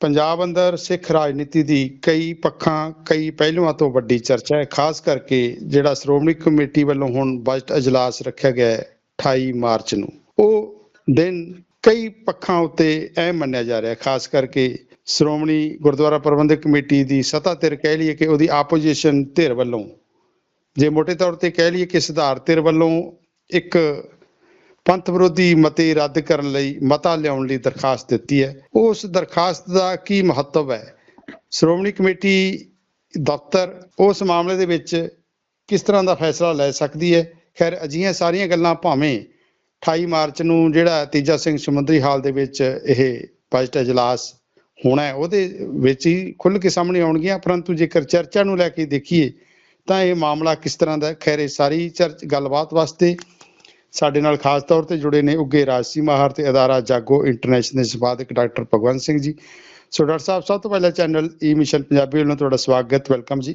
ਪੰਜਾਬ ਅੰਦਰ ਸਿੱਖ ਰਾਜਨੀਤੀ ਦੀ ਕਈ ਪੱਖਾਂ ਕਈ ਪਹਿਲੂਆਂ ਤੋਂ ਵੱਡੀ ਚਰਚਾ ਹੈ, ਖਾਸ ਕਰਕੇ ਜਿਹੜਾ ਸ਼੍ਰੋਮਣੀ ਕਮੇਟੀ ਵੱਲੋਂ ਹੁਣ ਬਜਟ ਅਜਲਾਸ ਰੱਖਿਆ ਗਿਆ ਹੈ 28 ਮਾਰਚ ਨੂੰ। ਉਹ ਦਿਨ ਕਈ ਪੱਖਾਂ ਉੱਤੇ ਅਹਿਮ ਮੰਨਿਆ ਜਾ ਰਿਹਾ ਹੈ, ਖਾਸ ਕਰਕੇ ਸ਼੍ਰੋਮਣੀ ਗੁਰਦੁਆਰਾ ਪ੍ਰਬੰਧਕ ਕਮੇਟੀ ਦੀ ਸੱਤਾ ਧਿਰ ਕਹਿ ਲਈਏ ਕਿ ਉਹਦੀ ਆਪੋਜੀਸ਼ਨ ਧਿਰ ਵੱਲੋਂ। ਜੇ ਮੋٹے ਤੌਰ ਤੇ ਕਹਿ ਲਈਏ ਕਿ ਸੁਧਾਰ ਧਿਰ ਵੱਲੋਂ ਇੱਕ ਪੰਥ ਵਿਰੋਧੀ ਮਤੇ ਰੱਦ ਕਰਨ ਲਈ ਮਤਾ ਲਿਆਉਣ ਲਈ ਦਰਖਾਸਤ ਦਿੱਤੀ ਹੈ। ਉਸ ਦਰਖਾਸਤ ਦਾ ਕੀ ਮਹੱਤਵ ਹੈ? ਸ਼੍ਰੋਮਣੀ ਕਮੇਟੀ ਦਫ਼ਤਰ ਉਸ ਮਾਮਲੇ ਦੇ ਵਿੱਚ ਕਿਸ ਤਰ੍ਹਾਂ ਦਾ ਫੈਸਲਾ ਲੈ ਸਕਦੀ ਹੈ? ਖੈਰ, ਅਜਿਹੀਆਂ ਸਾਰੀਆਂ ਗੱਲਾਂ ਭਾਵੇਂ 28 ਮਾਰਚ ਨੂੰ ਜਿਹੜਾ ਤੀਜਾ ਸਿੰਘ ਸਮੁੰਦਰੀ ਹਾਲ ਦੇ ਵਿੱਚ ਇਹ ਬਜਟ ਇਜਲਾਸ ਹੋਣਾ ਹੈ, ਉਹਦੇ ਵਿੱਚ ਹੀ ਖੁੱਲ੍ਹ ਕੇ ਸਾਹਮਣੇ ਆਉਣਗੀਆਂ। ਪਰੰਤੂ ਜੇਕਰ ਚਰਚਾ ਨੂੰ ਲੈ ਕੇ ਦੇਖੀਏ ਤਾਂ ਇਹ ਮਾਮਲਾ ਕਿਸ ਤਰ੍ਹਾਂ ਦਾ ਖੈਰ, ਇਹ ਸਾਰੀ ਚਰਚ ਗੱਲਬਾਤ ਵਾਸਤੇ ਸਾਡੇ ਨਾਲ ਖਾਸ ਤੌਰ ਤੇ ਜੁੜੇ ਨੇ ਉੱਗੇ ਰਾਜਸੀ ਮਾਹਰ ਤੇ ਅਦਾਰਾ ਜਾਗੋ ਇੰਟਰਨੈਸ਼ਨਲ ਦੇ ਸੰਪਾਦਕ ਡਾਕਟਰ ਭਗਵੰਤ ਸਿੰਘ ਜੀ। ਸੋ ਡਾਕਟਰ ਸਾਹਿਬ ਸਭ ਤੋਂ ਪਹਿਲਾਂ ਚੈਨਲ ਈ ਮਿਸ਼ਨ ਪੰਜਾਬੀ ਵੱਲੋਂ ਤੁਹਾਡਾ ਸਵਾਗਤ ਵੈਲਕਮ ਜੀ।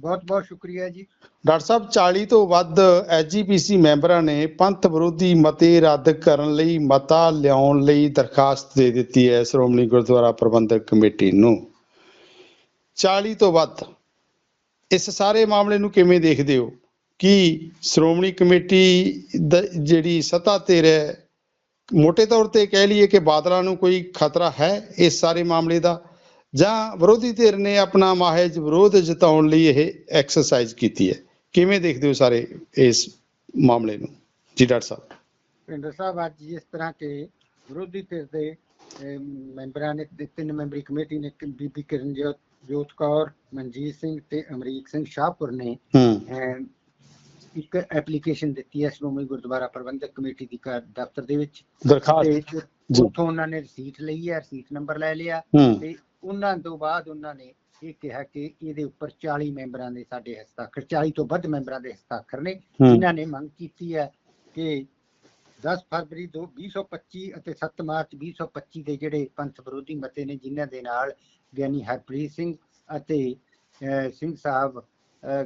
ਬਹੁਤ ਬਹੁਤ ਸ਼ੁਕਰੀਆ ਜੀ। ਡਾਕਟਰ ਸਾਹਿਬ 40 ਤੋਂ ਵੱਧ ਐਜੀਪੀਸੀ ਮੈਂਬਰਾਂ ਨੇ ਪੰਥ ਵਿਰੋਧੀ ਮਤੇ ਰੱਦ ਕਰਨ ਲਈ ਮਤਾ ਲਿਆਉਣ ਲਈ ਦਰਖਾਸਤ ਦੇ ਦਿੱਤੀ ਹੈ ਸ਼੍ਰੋਮਣੀ ਗੁਰਦੁਆਰਾ ਪ੍ਰਬੰਧਕ ਕਮੇਟੀ ਨੂੰ। 40 ਤੋਂ ਵੱਧ ਇਸ ਸਾਰੇ ਮਾਮਲੇ ਨੂੰ ਕਿਵੇਂ ਦੇਖਦੇ ਹੋ? ਕਿ ਸ਼੍ਰੋਮਣੀ ਕਮੇਟੀ ਜਿਹੜੀ ਸੱਤਾ ਧਿਰ ਹੈ ਮੋٹے ਤੌਰ ਤੇ ਕਹਿ ਲਈਏ ਕਿ ਬਾਦਲਾਂ ਨੂੰ ਕੋਈ ਖਤਰਾ ਹੈ ਇਸ ਸਾਰੇ ਮਾਮਲੇ ਦਾ? ਜਾਂ ਵਿਰੋਧੀ ਧਿਰ ਨੇ ਆਪਣਾ ਮਾਹਿਜ ਵਿਰੋਧ ਜਤਾਉਣ ਲਈ ਇਹ ਐਕਸਰਸਾਈਜ਼ ਕੀਤੀ ਹੈ? ਕਿਵੇਂ ਦੇਖਦੇ ਹੋ ਸਾਰੇ ਇਸ ਮਾਮਲੇ ਨੂੰ? ਜੀ ਡਾਕਟਰ ਸਾਹਿਬ। ਪਿੰਡਰ ਸਾਹਿਬ ਅੱਜ ਜਿਸ ਤਰ੍ਹਾਂ ਕਿ ਵਿਰੋਧੀ ਧਿਰ ਦੇ ਮੈਂਬਰਾਂ ਨੇ ਤੇ ਤਿੰਨ ਮੈਂਬਰੀ ਕਮੇਟੀ ਨੇ ਬੀਬੀ ਕਿਰਨਜੋਤ ਜੋਤ ਕੌਰ ਮਨਜੀਤ ਸਿੰਘ ਤੇ ਅਮਰੀਕ ਸਿੰਘ ਸ਼ਾਹਪੁਰ ਨੇ ਇੱਕ ਐਪਲੀਕੇਸ਼ਨ ਦਿੱਤੀ ਹੈ ਸ਼੍ਰੋਮਣੀ ਗੁਰਦੁਆਰਾ ਪ੍ਰਬੰਧਕ ਕਮੇਟੀ ਦੀ ਦਫ਼ਤਰ ਦੇ ਵਿੱਚ। ਦਰਖਾਸਤ। ਉੱਥੋਂ ਉਹਨਾਂ ਨੇ ਰਸੀਟ ਲਈ ਹੈ ਰਸੀਟ ਨੰਬਰ ਲੈ ਲਿਆ। ਤੇ ਉਹਨਾਂ ਤੋਂ ਬਾਅਦ ਉਹਨਾਂ ਨੇ ਇਹ ਕਿਹਾ ਕਿ ਇਹਦੇ ਉੱਪਰ 40 ਮੈਂਬਰਾਂ ਦੇ ਸਾਡੇ ਹਸਤਾਖਰ 40 ਤੋਂ ਵੱਧ ਮੈਂਬਰਾਂ ਦੇ ਹਸਤਾਖਰ ਨੇ। ਇਹਨਾਂ ਨੇ ਮੰਗ ਕੀਤੀ ਹੈ ਕਿ 10 ਫਰਵਰੀ ਦੋ 2025 ਅਤੇ 7 ਮਾਰਚ 2025 ਦੇ ਜਿਹੜੇ ਪੰਥ ਵਿਰੋਧੀ ਮਤੇ ਨੇ ਜਿਨ੍ਹਾਂ ਦੇ ਨਾਲ ਗਿਆਨੀ ਹਰਪ੍ਰੀਤ ਸਿੰਘ ਅਤੇ ਸਿੰਘ ਸਾਹਿਬ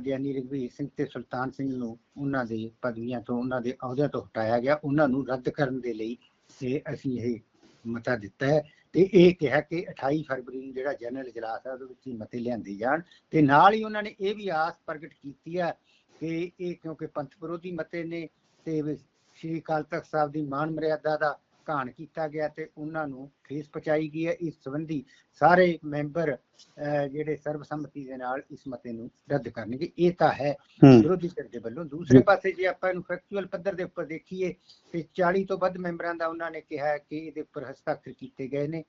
ਗਿਆਨੀ ਰਘਵੀਰ ਸਿੰਘ ਤੇ ਸੁਲਤਾਨ ਸਿੰਘ ਨੂੰ ਉਹਨਾਂ ਦੇ ਪਦਵੀਆਂ ਤੋਂ, ਉਹਨਾਂ ਦੇ ਅਹੁਦਿਆਂ ਤੋਂ ਹਟਾਇਆ ਗਿਆ। ਉਹਨਾਂ ਨੂੰ ਰੱਦ ਕਰਨ ਦੇ ਲਈ ਇਹ ਅਸੀਂ ਇਹ ਮਤਾ ਦਿੱਤਾ ਹੈ ਤੇ ਇਹ ਕਿਹਾ ਕਿ 28 ਫਰਵਰੀ ਨੂੰ ਜਿਹੜਾ ਜਨਰਲ ਇਜਲਾਸ ਹੈ, ਉਹਦੇ ਵਿੱਚ ਹੀ ਮਤੇ ਲਿਆਂਦੇ ਜਾਣ ਤੇ ਨਾਲ ਹੀ ਉਹਨਾਂ ਨੇ ਇਹ ਵੀ ਆਸ ਪ੍ਰਗਟ ਕੀਤੀ ਹੈ ਕਿ ਇਹ ਕਿਉਂਕਿ ਪੰਥ ਵਿਰੋਧੀ ਮਤੇ ਨੇ ਤੇ ਸ਼੍ਰੀ ਅਕਾਲ ਤਖਤ ਸਾਹਿਬ ਦੀ ਮਾਨ ਮਰਿਆਦਾ ਦਾ ਘਾਣ ਕੀਤਾ ਗਿਆ ਤੇ ਉਹਨਾਂ ਨੂੰ ਠੇਸ ਪਹੁੰਚਾਈ ਗਈ ਹੈ। ਇਸ ਸੰਬੰਧੀ ਸਾਰੇ ਮੈਂਬਰ ਜਿਹੜੇ ਸਰਬਸੰਮਤੀ ਦੇ ਨਾਲ ਇਸ ਮਤੇ ਨੂੰ ਰੱਦ ਕਰਨਗੇ। ਇਹ ਤਾਂ ਹੈ ਵਿਰੋਧੀ ਧਿਰ ਦੇ ਵੱਲੋਂ। ਦੂਸਰੇ। ਪਾਸੇ ਜੇ ਆਪਾਂ ਇਹਨੂੰ ਫੈਕਚੁਅਲ ਪੱਧਰ ਦੇ ਉੱਪਰ ਦੇਖੀਏ ਤੇ 40 ਤੋਂ ਵੱਧ ਮੈਂਬਰਾਂ ਦਾ ਉਹਨਾਂ ਨੇ ਕਿਹਾ ਕਿ ਇਹਦੇ ਉੱਪਰ ਹਸਤਾਖਰ ਕੀਤੇ ਗਏ ਨੇ।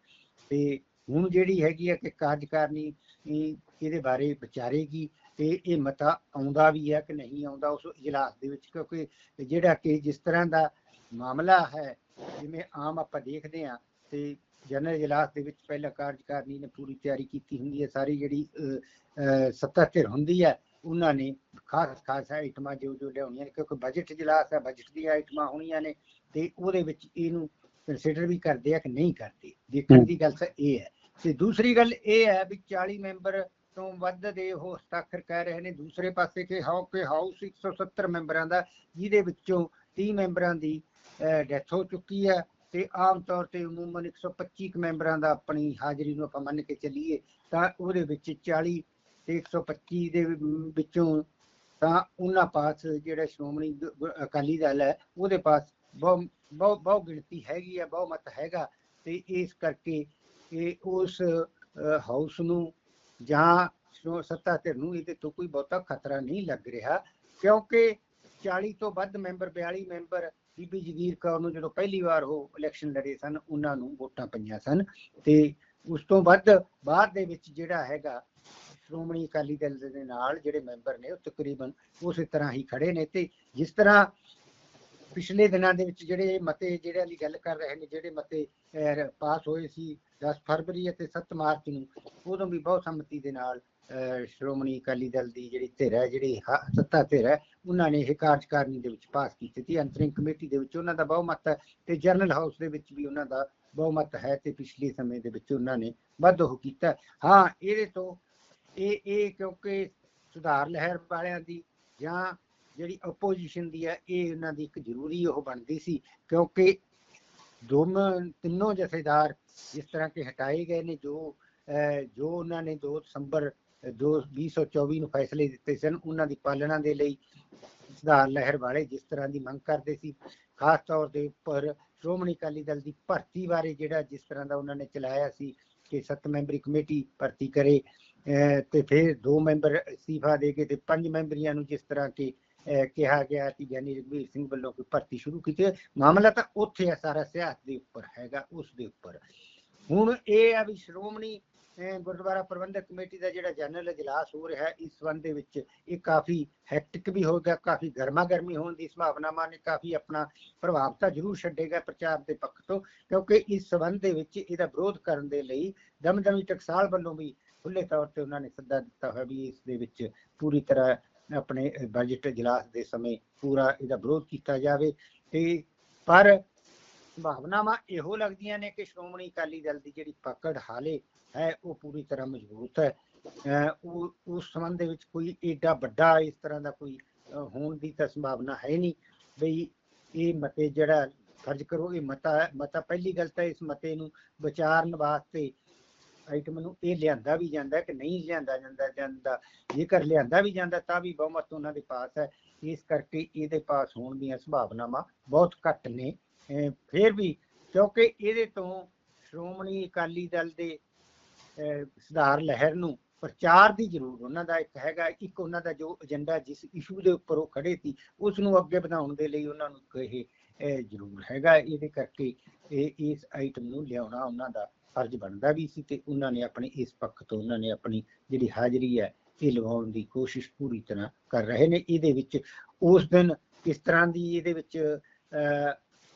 ਤੇ ਹੁਣ ਜਿਹੜੀ ਹੈਗੀ ਹੈ ਕਿ ਕਾਰਜਕਾਰਨੀ ਇਹ ਇਹਦੇ ਬਾਰੇ ਵਿਚਾਰੇਗੀ ਤੇ ਇਹ ਮਤਾ ਆਉਂਦਾ ਵੀ ਹੈ ਕਿ ਨਹੀਂ ਆਉਂਦਾ ਉਸ ਇਜਲਾਸ ਦੇ ਵਿੱਚ। ਕਿਉਂਕਿ ਜਿਹੜਾ ਕਿ ਜਿਸ ਤਰ੍ਹਾਂ ਦਾ ਮਾਮਲਾ ਹੈ, ਜਿਵੇਂ ਆਮ ਆਪਾਂ ਦੇਖਦੇ ਹਾਂ ਤੇ ਜਨਰਲ ਇਜਲਾਸ ਦੇ ਵਿੱਚ ਪਹਿਲਾਂ ਕਾਰਜਕਾਰਨੀ ਨੇ ਪੂਰੀ ਤਿਆਰੀ ਕੀਤੀ ਹੁੰਦੀ ਹੈ, ਸਾਰੀ ਜਿਹੜੀ ਸੱਤਾ ਧਿਰ ਹੁੰਦੀ ਹੈ, ਉਹਨਾਂ ਨੇ ਖਾਸ ਖਾਸ ਆਈਟਮਾਂ ਜੋ ਜੋ ਲਿਆਉਣੀਆਂ ਕਿਉਂਕਿ ਬਜਟ ਇਜਲਾਸ ਹੈ ਬਜਟ ਦੀਆਂ ਆਈਟਮਾਂ ਹੋਣੀਆਂ ਨੇ ਤੇ ਉਹਦੇ ਵਿੱਚ ਇਹਨੂੰ ਕੰਸੀਡਰ ਵੀ ਕਰਦੇ ਆ ਕਿ ਨਹੀਂ ਕਰਦੇ। ਦੇਖਣ ਦੀ ਗੱਲ ਤਾਂ ਇਹ ਹੈ। ਤੇ ਦੂਸਰੀ ਗੱਲ ਇਹ ਹੈ ਵੀ 40 ਮੈਂਬਰ ਤੋਂ ਵੱਧ ਦੇ ਉਹ ਹਸਤਾਖਰ ਕਹਿ ਰਹੇ ਨੇ, ਦੂਸਰੇ ਪਾਸੇ ਕਿ ਹਾਊ ਕਿ ਹਾਊਸ 170 ਮੈਂਬਰਾਂ ਦਾ, ਜਿਹਦੇ ਵਿੱਚੋਂ 30 ਮੈਂਬਰਾਂ ਦੀ ਡੈਥ ਹੋ ਚੁੱਕੀ ਹੈ ਤੇ ਆਮ ਤੌਰ ਤੇ ਉਮੂਮਨ 125 ਕੁ ਮੈਂਬਰਾਂ ਦਾ ਆਪਣੀ ਹਾਜ਼ਰੀ ਨੂੰ ਆਪਾਂ ਮੰਨ ਕੇ ਚੱਲੀਏ ਤਾਂ ਉਹਦੇ ਵਿੱਚ 40 ਤੇ 125 ਦੇ ਵਿੱਚੋਂ ਤਾਂ ਉਹਨਾਂ ਪਾਸ ਜਿਹੜਾ ਸ਼੍ਰੋਮਣੀ ਅਕਾਲੀ ਦਲ ਹੈ, ਉਹਦੇ ਪਾਸ ਬਹੁ ਬਹੁ ਬਹੁ ਗਿਣਤੀ ਹੈਗੀ ਹੈ, ਬਹੁਮਤ ਹੈਗਾ ਤੇ ਇਸ ਕਰਕੇ ਇਹ ਉਸ ਹਾਊਸ ਨੂੰ ਜਾਂ ਸੱਤਾ ਧਿਰ ਨੂੰ ਇਹਦੇ ਤੋਂ ਕੋਈ ਬਹੁਤਾ ਖਤਰਾ ਨਹੀਂ ਲੱਗ ਰਿਹਾ ਕਿਉਂਕਿ 40 ਤੋਂ ਵੱਧ ਮੈਂਬਰ 42 ਮੈਂਬਰ ਬੀਬੀ ਜਗੀਰ ਕੌਰ ਨੂੰ ਜਦੋਂ ਪਹਿਲੀ ਵਾਰ ਉਹ ਇਲੈਕਸ਼ਨ ਲੜੇ ਸਨ, ਉਹਨਾਂ ਨੂੰ ਵੋਟਾਂ ਪਈਆਂ ਸਨ ਤੇ ਉਸ ਤੋਂ ਵੱਧ ਬਾਅਦ ਦੇ ਵਿੱਚ ਜਿਹੜਾ ਹੈਗਾ ਸ਼੍ਰੋਮਣੀ ਅਕਾਲੀ ਦਲ ਦੇ ਨਾਲ ਜਿਹੜੇ ਮੈਂਬਰ ਨੇ ਉਹ ਤਕਰੀਬਨ ਉਸੇ ਤਰ੍ਹਾਂ ਹੀ ਖੜੇ ਨੇ ਤੇ ਜਿਸ ਤਰ੍ਹਾਂ ਪਿਛਲੇ ਦਿਨਾਂ ਦੇ ਵਿੱਚ ਜਿਹੜੇ ਮਤੇ ਜਿਹੜਿਆਂ ਦੀ ਗੱਲ ਕਰ ਰਹੇ ਨੇ, ਜਿਹੜੇ ਮਤੇ ਪਾਸ ਹੋਏ ਸੀ 10 ਫਰਵਰੀ ਅਤੇ 7 ਮਾਰਚ ਨੂੰ, ਉਦੋਂ ਵੀ ਬਹੁਤ ਸੰਮਤੀ ਦੇ ਨਾਲ ਸ਼੍ਰੋਮਣੀ ਅਕਾਲੀ ਦਲ ਦੀ ਜਿਹੜੀ ਧਿਰ ਹੈ ਜਿਹੜੀ ਸੱਤਾ ਧਿਰ ਹੈ ਉਹਨਾਂ ਨੇ ਇਹ ਕਾਰਜਕਾਰਨੀ ਦੇ ਵਿੱਚ ਪਾਸ ਕੀਤੀ ਸੀ। ਅੰਤਰਿੰਗ ਕਮੇਟੀ ਦੇ ਵਿੱਚ ਉਹਨਾਂ ਦਾ ਬਹੁਮਤ ਹੈ ਤੇ ਜਨਰਲ ਹਾਊਸ ਦੇ ਵਿੱਚ ਵੀ ਉਹਨਾਂ ਦਾ ਬਹੁਮਤ ਹੈ ਤੇ ਪਿਛਲੇ ਸਮੇਂ ਦੇ ਵਿੱਚ ਉਹਨਾਂ ਨੇ ਵੱਧ ਕੀਤਾ। ਹਾਂ ਇਹਦੇ ਤੋਂ ਇਹ ਇਹ ਕਿਉਂਕਿ ਸੁਧਾਰ ਲਹਿਰ ਵਾਲਿਆਂ ਦੀ ਜਾਂ ਜਿਹੜੀ ਆਪੋਜੀਸ਼ਨ ਦੀ ਹੈ ਇਹ ਉਹਨਾਂ ਦੀ ਇੱਕ ਜ਼ਰੂਰੀ ਉਹ ਬਣਦੀ ਸੀ ਕਿਉਂਕਿ ਦੋਨੋਂ ਤਿੰਨੋਂ ਜਥੇਦਾਰ ਜਿਸ ਤਰ੍ਹਾਂ ਕਿ ਹਟਾਏ ਗਏ ਨੇ ਜੋ ਅਹ, ਜੋ ਉਹਨਾਂ ਨੇ 2 ਦਸੰਬਰ ਅਹ, ਦੋ 2024 ਨੂੰ ਫੈਸਲੇ ਦਿੱਤੇ ਸਨ ਉਹਨਾਂ ਦੀ ਪਾਲਣਾ ਦੇ ਲਈ ਸੁਧਾਰ ਲਹਿਰ ਵਾਲੇ ਜਿਸ ਤਰ੍ਹਾਂ ਦੀ ਮੰਗ ਕਰਦੇ ਸੀ ਖਾਸ ਤੌਰ ਦੇ ਉੱਪਰ ਸ਼੍ਰੋਮਣੀ ਅਕਾਲੀ ਦਲ ਦੀ ਭਰਤੀ ਬਾਰੇ ਜਿਹੜਾ ਜਿਸ ਤਰ੍ਹਾਂ ਦਾ ਉਹਨਾਂ ਨੇ ਚਲਾਇਆ ਸੀ ਕਿ ਸੱਤ ਮੈਂਬਰੀ ਕਮੇਟੀ ਭਰਤੀ ਕਰੇ ਤੇ ਫਿਰ ਦੋ ਮੈਂਬਰ ਅਸਤੀਫਾ ਦੇ ਕੇ ਤੇ ਪੰਜ ਮੈਂਬਰੀਆਂ ਨੂੰ ਜਿਸ ਤਰ੍ਹਾਂ ਕਿ ਕਿਹਾ ਗਿਆ ਕਿ ਗਿਆਨੀ ਰਘਵੀਰ ਸਿੰਘ ਵੱਲੋਂ ਕੋਈ ਭਰਤੀ ਸ਼ੁਰੂ ਕੀਤੀ ਮਾਮਲਾ ਤਾਂ ਉੱਥੇ ਹੈ ਸਾਰਾ ਸਿਆਸਤ ਦੇ ਉੱਪਰ ਹੈਗਾ ਉਸ ਦੇ ਉੱਪਰ। ਹੁਣ ਇਹ ਆ ਵੀ ਸ਼੍ਰੋਮਣੀ ਗੁਰਦੁਆਰਾ ਪ੍ਰਬੰਧਕ ਕਮੇਟੀ ਦਾ ਜਿਹੜਾ ਜਨਰਲ ਇਜਲਾਸ ਹੋ ਰਿਹਾ ਹੈ, ਇਸ ਸੰਬੰਧ ਦੇ ਵਿੱਚ ਇਹ ਕਾਫੀ ਹੈਕਟਿਕ ਵੀ ਹੋਗਾ ਕਾਫੀ ਗਰਮਾ ਗਰਮੀ ਹੋਣ ਦੀ ਸੰਭਾਵਨਾਵਾਂ ਨੇ ਕਾਫੀ ਆਪਣਾ ਪ੍ਰਭਾਵ ਤਾਂ ਜ਼ਰੂਰ ਛੱਡੇਗਾ ਪ੍ਰਚਾਰ ਦੇ ਪੱਖ ਤੋਂ, ਕਿਉਂਕਿ ਇਸ ਸੰਬੰਧ ਦੇ ਵਿੱਚ ਇਹਦਾ ਵਿਰੋਧ ਕਰਨ ਦੇ ਲਈ ਦਮਦਮੀ ਟਕਸਾਲ ਵੱਲੋਂ ਵੀ ਖੁੱਲੇ ਤੌਰ ਤੇ ਉਹਨਾਂ ਨੇ ਸੱਦਾ ਦਿੱਤਾ ਹੋਇਆ ਵੀ ਇਸ ਦੇ ਵਿੱਚ ਪੂਰੀ ਤਰ੍ਹਾਂ ਆਪਣੇ ਬਜਟ ਇਜਲਾਸ ਦੇ ਸਮੇਂ ਪੂਰਾ ਇਹਦਾ ਵਿਰੋਧ ਕੀਤਾ ਜਾਵੇ ਤੇ ਪਰ ਸੰਭਾਵਨਾਵਾਂ ਇਹੋ ਲੱਗਦੀਆਂ ਨੇ ਕਿ ਸ਼੍ਰੋਮਣੀ ਅਕਾਲੀ ਦਲ ਦੀ ਜਿਹੜੀ ਪਕੜ ਹਾਲੇ ਹੈ, ਉਹ ਪੂਰੀ ਤਰ੍ਹਾਂ ਮਜ਼ਬੂਤ ਹੈ। ਉਹ, ਉਸ ਸੰਬੰਧ ਦੇ ਵਿੱਚ ਕੋਈ ਏਡਾ ਵੱਡਾ ਇਸ ਤਰ੍ਹਾਂ ਦਾ ਕੋਈ ਹੋਣ ਦੀ ਤਾਂ ਸੰਭਾਵਨਾ ਹੈ ਨਹੀਂ। ਬਈ ਇਹ ਮਤੇ ਜਿਹੜਾ ਫਰਜ਼ ਕਰੋ, ਇਹ ਮਤਾ ਮਤਾ ਪਹਿਲੀ ਗੱਲ ਤਾਂ ਇਸ ਮਤੇ ਨੂੰ ਵਿਚਾਰਨ ਵਾਸਤੇ ਆਈਟਮ ਨੂੰ ਇਹ ਲਿਆਂਦਾ ਵੀ ਜਾਂਦਾ ਕਿ ਨਹੀਂ ਲਿਆਂਦਾ ਜਾਂਦਾ ਜਾਂਦਾ ਜੇਕਰ ਲਿਆਂਦਾ ਵੀ ਜਾਂਦਾ ਤਾਂ ਵੀ ਬਹੁਮਤ ਉਹਨਾਂ ਦੇ ਪਾਸ ਹੈ। ਇਸ ਕਰਕੇ ਇਹਦੇ ਪਾਸ ਹੋਣ ਦੀਆਂ ਸੰਭਾਵਨਾਵਾਂ ਬਹੁਤ ਘੱਟ ਨੇ। ਫਿਰ ਵੀ ਕਿਉਂਕਿ ਇਹਦੇ ਤੋਂ ਸ਼੍ਰੋਮਣੀ ਅਕਾਲੀ ਦਲ ਦੇ ਸੁਧਾਰ ਲਹਿਰ ਨੂੰ ਪ੍ਰਚਾਰ ਦੀ ਜ਼ਰੂਰ ਉਹਨਾਂ ਦਾ ਇੱਕ ਹੈਗਾ ਇੱਕ ਉਹਨਾਂ ਦਾ ਜੋ ਏਜੰਡਾ ਜਿਸ ਇਸ਼ੂ ਦੇ ਉੱਪਰ ਉਹ ਖੜੇ ਸੀ ਉਸ ਨੂੰ ਅੱਗੇ ਵਧਾਉਣ ਦੇ ਲਈ ਉਹਨਾਂ ਨੂੰ ਇਹ ਜ਼ਰੂਰ ਹੈਗਾ। ਇਹਦੇ ਕਰਕੇ ਇਹ ਇਸ ਆਈਟਮ ਨੂੰ ਲਿਆਉਣਾ ਉਹਨਾਂ ਦਾ ਫਰਜ਼ ਬਣਦਾ ਵੀ ਸੀ ਤੇ ਉਹਨਾਂ ਨੇ ਆਪਣੇ ਇਸ ਪੱਖ ਤੋਂ ਉਹਨਾਂ ਨੇ ਆਪਣੀ ਜਿਹੜੀ ਹਾਜ਼ਰੀ ਹੈ ਇਹ ਲਵਾਉਣ ਦੀ ਕੋਸ਼ਿਸ਼ ਪੂਰੀ ਤਰ੍ਹਾਂ ਕਰ ਰਹੇ ਨੇ। ਇਹਦੇ ਵਿੱਚ ਉਸ ਦਿਨ ਇਸ ਤਰ੍ਹਾਂ ਦੀ ਇਹਦੇ ਵਿੱਚ ਅਹ,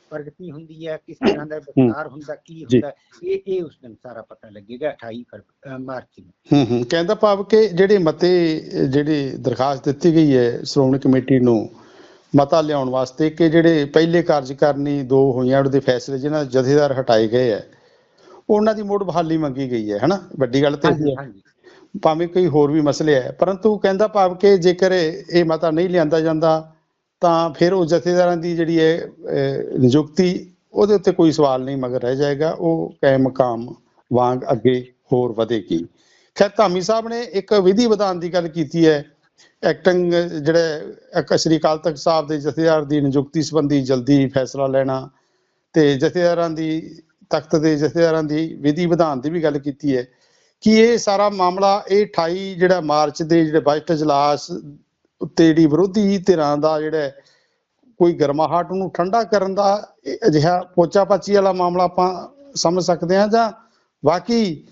ਪ੍ਰਗਤੀ ਹੁੰਦੀ ਹੈ ਕਿਸ ਤਰ੍ਹਾਂ ਦਾ ਵਿਸਤਾਰ ਹੁੰਦਾ ਕੀ। ਹੁੰਦਾ ਇਹ ਇਹ ਉਸ ਦਿਨ ਸਾਰਾ ਪਤਾ ਲੱਗੇਗਾ 28 ਫਰਵਰੀ ਅਹ, ਮਾਰਚ ਨੂੰ। ਹੂੰ ਹੂੰ। ਕਹਿੰਦਾ ਭਾਵ ਕਿ ਜਿਹੜੇ ਮਤੇ ਜਿਹੜੀ ਦਰਖਾਸਤ ਦਿੱਤੀ ਗਈ ਹੈ ਸ਼੍ਰੋਮਣੀ ਕਮੇਟੀ ਨੂੰ ਮਤਾ ਲਿਆਉਣ ਵਾਸਤੇ ਕਿ ਜਿਹੜੇ ਪਹਿਲੇ ਕਾਰਜਕਾਰਨੀ ਦੋ ਹੋਈਆਂ ਉਹਦੇ ਫੈਸਲੇ ਜਿਨ੍ਹਾਂ ਦੇ ਜਥੇਦਾਰ ਹਟਾਏ ਗਏ ਹੈ ਉਹਨਾਂ ਦੀ ਮੁੜ ਬਹਾਲੀ ਮੰਗੀ ਗਈ ਹੈ ਹਨਾ? ਵੱਡੀ ਗੱਲ ਤੇ ਹੈ। ਭਾਵੇਂ ਕੋਈ ਹੋਰ ਵੀ ਮਸਲੇ ਹੈ ਪਰੰਤੂ ਕਹਿੰਦਾ ਭਾਵ ਕਿ ਜੇਕਰ ਇਹ ਮਤਾ ਨਹੀਂ ਲਿਆਂਦਾ ਜਾਂਦਾ ਤਾਂ ਫਿਰ ਉਹ ਜਥੇਦਾਰਾਂ ਦੀ ਜਿਹੜੀ ਹੈ ਨਿਯੁਕਤੀ, ਉਹਦੇ ਉੱਤੇ ਕੋਈ ਸਵਾਲ ਨਹੀਂ, ਮਗਰ ਰਹਿ ਜਾਏਗਾ। ਉਹ ਕਾਇਮ ਮਕਾਮ ਵਾਂਗ ਅੱਗੇ ਹੋਰ ਵਧੇਗੀ। ਖੈਰ, ਧਾਮੀ ਸਾਹਿਬ ਨੇ ਇੱਕ ਵਿਧੀ ਵਿਧਾਨ ਦੀ ਗੱਲ ਕੀਤੀ ਹੈ। ਐਕਟਿੰਗ ਜਿਹੜੇ ਸ੍ਰੀ ਅਕਾਲ ਤਖਤ ਸਾਹਿਬ ਦੇ ਜਥੇਦਾਰ ਦੀ ਨਿਯੁਕਤੀ ਸੰਬੰਧੀ ਜਲਦੀ ਫੈਸਲਾ ਲੈਣਾ ਤੇ ਜਥੇਦਾਰਾਂ ਦੀ, ਤਖਤ ਦੇ ਜਥੇਦਾਰਾਂ ਦੀ ਵਿਧੀ ਵਿਧਾਨ ਦੀ ਵੀ ਗੱਲ ਕੀਤੀ ਹੈ। ਕਿ ਇਹ ਸਾਰਾ ਮਾਮਲਾ, ਇਹ 28 ਜਿਹੜਾ ਮਾਰਚ ਦੇ ਜਿਹੜੇ ਬਜਟ ਇਜਲਾਸ ਉੱਤੇ ਜਿਹੜੀ ਵਿਰੋਧੀ ਧਿਰਾਂ ਦਾ ਜਿਹੜਾ ਕੋਈ ਗਰਮਾਹਟ ਨੂੰ ਠੰਡਾ ਕਰਨ ਦਾ ਅਜਿਹਾ ਪੋਚਾ ਪਾਚੀ ਵਾਲਾ ਮਾਮਲਾ ਆਪਾਂ ਸਮਝ ਸਕਦੇ ਹਾਂ ਜਾਂ ਵਾਕਈ